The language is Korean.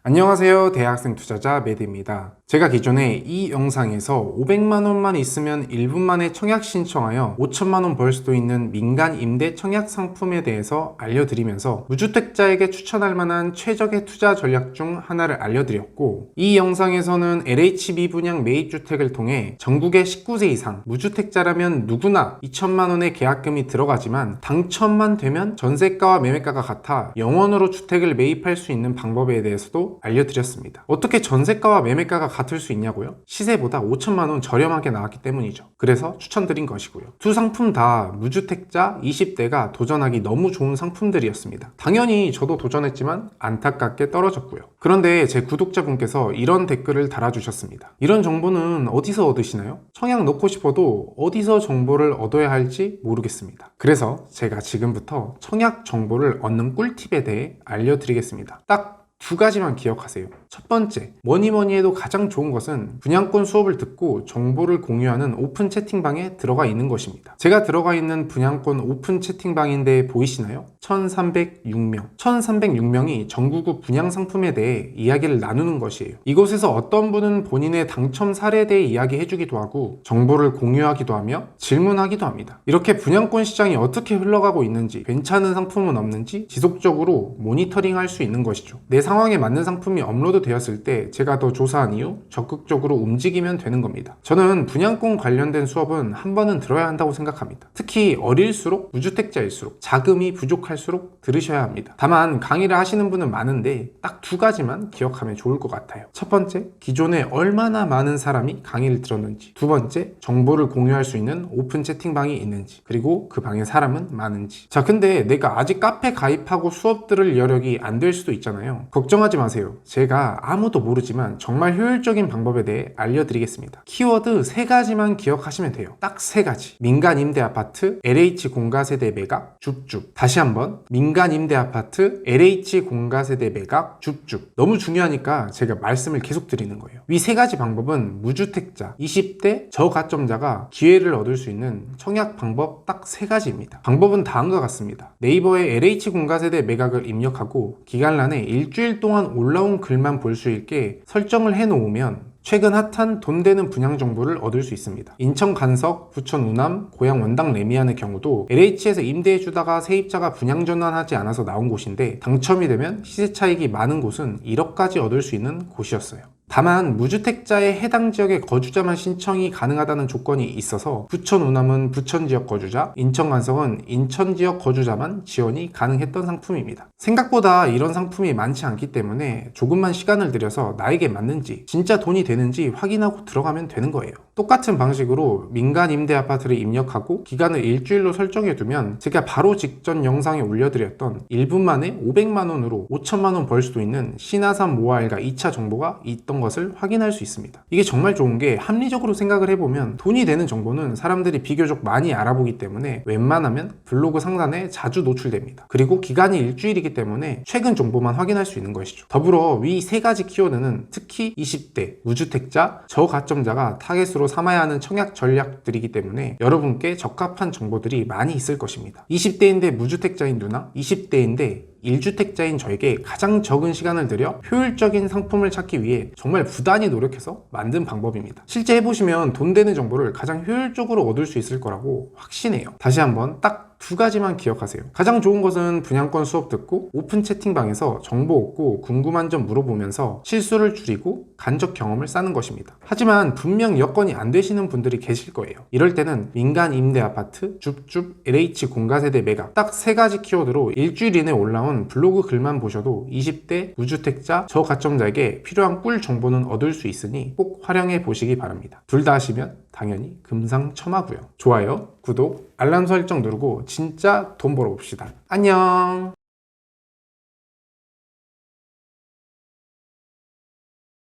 안녕하세요. 대학생 투자자 매드입니다. 제가 기존에 이 영상에서 500만원만 있으면 1분 만에 청약 신청하여 5천만원 벌 수도 있는 민간 임대 청약 상품에 대해서 알려드리면서 무주택자에게 추천할 만한 최적의 투자 전략 중 하나를 알려드렸고 이 영상에서는 LHB 분양 매입주택을 통해 전국의 19세 이상 무주택자라면 누구나 2천만원의 계약금이 들어가지만 당첨만 되면 전세가와 매매가가 같아 영원으로 주택을 매입할 수 있는 방법에 대해서도 알려드렸습니다. 어떻게 전세가와 매매가가 같을 수 있냐고요? 시세보다 5천만 원 저렴하게 나왔기 때문이죠. 그래서 추천드린 것이고요. 두 상품 다 무주택자 20대가 도전하기 너무 좋은 상품들이었습니다. 당연히 저도 도전했지만 안타깝게 떨어졌고요. 그런데 제 구독자분께서 이런 댓글을 달아주셨습니다. 이런 정보는 어디서 얻으시나요? 청약 넣고 싶어도 어디서 정보를 얻어야 할지 모르겠습니다. 그래서 제가 지금부터 청약 정보를 얻는 꿀팁에 대해 알려드리겠습니다. 딱 두 가지만 기억하세요. 첫 번째, 뭐니 뭐니 해도 가장 좋은 것은 분양권 수업을 듣고 정보를 공유하는 오픈 채팅방에 들어가 있는 것입니다. 제가 들어가 있는 분양권 오픈 채팅방인데 보이시나요? 1306명. 1306명이 전국구 분양 상품에 대해 이야기를 나누는 것이에요. 이곳에서 어떤 분은 본인의 당첨 사례에 대해 이야기해주기도 하고 정보를 공유하기도 하며 질문하기도 합니다. 이렇게 분양권 시장이 어떻게 흘러가고 있는지, 괜찮은 상품은 없는지 지속적으로 모니터링 할 수 있는 것이죠. 내 상황에 맞는 상품이 업로드 되었을 때 제가 더 조사한 이후 적극적으로 움직이면 되는 겁니다. 저는 분양권 관련된 수업은 한 번은 들어야 한다고 생각합니다. 특히 어릴수록 무주택자일수록 자금이 부족할수록 들으셔야 합니다. 다만 강의를 하시는 분은 많은데 딱 두 가지만 기억하면 좋을 것 같아요. 첫 번째, 기존에 얼마나 많은 사람이 강의를 들었는지. 두 번째, 정보를 공유할 수 있는 오픈 채팅방이 있는지. 그리고 그 방에 사람은 많은지. 자, 근데 내가 아직 카페 가입하고 수업 들을 여력이 안 될 수도 있잖아요. 걱정하지 마세요. 제가 아무도 모르지만 정말 효율적인 방법에 대해 알려드리겠습니다. 키워드 세 가지만 기억하시면 돼요. 딱 세 가지. 민간 임대 아파트, LH 공가세대 매각, 줍줍. 다시 한번 민간 임대 아파트, LH 공가세대 매각, 줍줍. 너무 중요하니까 제가 말씀을 계속 드리는 거예요. 이세 가지 방법은 무주택자, 20대 저가점자가 기회를 얻을 수 있는 청약 방법 딱 세 가지입니다. 방법은 다음과 같습니다. 네이버에 LH 공가세대 매각을 입력하고 기간란에 일주일 동안 올라온 글만 볼 수 있게 설정을 해 놓으면 최근 핫한 돈 되는 분양 정보를 얻을 수 있습니다. 인천 간석, 부천 우남, 고양 원당 레미안의 경우도 LH에서 임대해 주다가 세입자가 분양 전환하지 않아서 나온 곳인데 당첨이 되면 시세 차익이 많은 곳은 1억까지 얻을 수 있는 곳이었어요. 다만 무주택자의 해당 지역의 거주자만 신청이 가능하다는 조건이 있어서 부천 우남은 부천 지역 거주자, 인천 간석은 인천 지역 거주자만 지원이 가능했던 상품입니다. 생각보다 이런 상품이 많지 않기 때문에 조금만 시간을 들여서 나에게 맞는지 진짜 돈이 되는지 확인하고 들어가면 되는 거예요. 똑같은 방식으로 민간 임대 아파트를 입력하고 기간을 일주일로 설정해 두면 제가 바로 직전 영상에 올려드렸던 1분 만에 500만 원으로 5천만 원 벌 수도 있는 신하산 모아일가 2차 정보가 있던 것을 확인할 수 있습니다. 이게 정말 좋은 게 합리적으로 생각을 해보면 돈이 되는 정보는 사람들이 비교적 많이 알아보기 때문에 웬만하면 블로그 상단에 자주 노출됩니다. 그리고 기간이 일주일이기 때문에 최근 정보만 확인할 수 있는 것이죠. 더불어 위 세 가지 키워드는 특히 20대, 무주택자, 저가점자가 타겟으로 삼아야 하는 청약 전략들이기 때문에 여러분께 적합한 정보들이 많이 있을 것입니다. 20대인데 무주택자인 누나, 20대인데 1주택자인 저에게 가장 적은 시간을 들여 효율적인 상품을 찾기 위해 정말 부단히 노력해서 만든 방법입니다. 실제 해보시면 돈 되는 정보를 가장 효율적으로 얻을 수 있을 거라고 확신해요. 다시 한번 딱 두 가지만 기억하세요. 가장 좋은 것은 분양권 수업 듣고 오픈 채팅방에서 정보 얻고 궁금한 점 물어보면서 실수를 줄이고 간접 경험을 쌓는 것입니다. 하지만 분명 여건이 안 되시는 분들이 계실 거예요. 이럴 때는 민간 임대 아파트, 줍줍, LH 공가세대 매각 딱 세 가지 키워드로 일주일 이내 올라온 블로그 글만 보셔도 20대 무주택자 저가점자에게 필요한 꿀 정보는 얻을 수 있으니 꼭 활용해 보시기 바랍니다. 둘 다 하시면 당연히 금상첨화고요. 좋아요, 구독, 알람 설정 누르고 진짜 돈 벌어봅시다. 안녕.